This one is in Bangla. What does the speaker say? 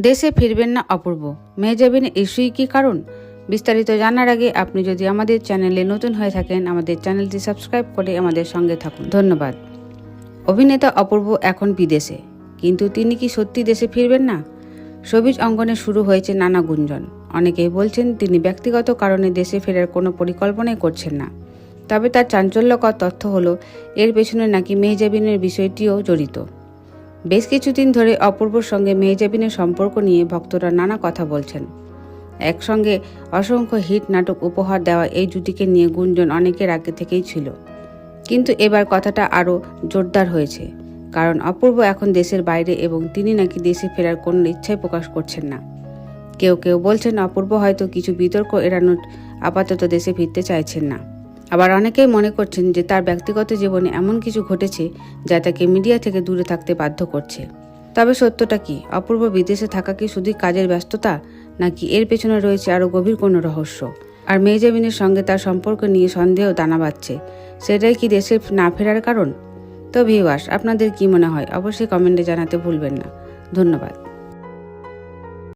দেশে ফিরবেন না অপূর্ব। মেহজাবিনের ইস্যুই কি কারণ? বিস্তারিত জানার আগে আপনি যদি আমাদের চ্যানেলে নতুন হয়ে থাকেন, আমাদের চ্যানেলটি সাবস্ক্রাইব করে আমাদের সঙ্গে থাকুন। ধন্যবাদ। অভিনেতা অপূর্ব এখন বিদেশে। কিন্তু তিনি কি সত্যি দেশে ফিরবেন না? সবিজ অঙ্গনে শুরু হয়েছে নানা গুঞ্জন। অনেকেই বলছেন তিনি ব্যক্তিগত কারণে দেশে ফেরার কোনো পরিকল্পনাই করছেন না। তবে তার চাঞ্চল্যকর তথ্য হলো, এর পেছনে নাকি মেহজাবিনের বিষয়টিও জড়িত। বেশ কিছুদিন ধরে অপূর্বর সঙ্গে মেহজাবিনের সম্পর্ক নিয়ে ভক্তরা নানা কথা বলছেন। একসঙ্গে অসংখ্য হিট নাটক উপহার দেওয়া এই জুটিকে নিয়ে গুঞ্জন অনেকের আগে থেকেই ছিল। কিন্তু এবার কথাটা আরও জোরদার হয়েছে, কারণ অপূর্ব এখন দেশের বাইরে এবং তিনি নাকি দেশে ফেরার কোনো ইচ্ছাই প্রকাশ করছেন না। কেউ কেউ বলছেন, অপূর্ব হয়তো কিছু বিতর্ক এড়ানোর আপাতত দেশে ফিরতে চাইছেন না। আবার অনেকেই মনে করছেন যে তার ব্যক্তিগত জীবনে এমন কিছু ঘটেছে যা তাকে মিডিয়া থেকে দূরে থাকতে বাধ্য করছে। তবে সত্যটা কি? অপূর্ব বিদেশে থাকা কি শুধুই কাজের ব্যস্ততা, নাকি এর পেছনে রয়েছে আরও গভীর কোনো রহস্য? আর মেহজাবিনের সঙ্গে তার সম্পর্ক নিয়ে সন্দেহ দানা বাঁধছে। সেটাই কি দেশে না ফেরার কারণ? তো ভিউয়ার্স আপনাদের কি মনে হয়? অবশ্যই কমেন্টে জানাতে ভুলবেন না। ধন্যবাদ।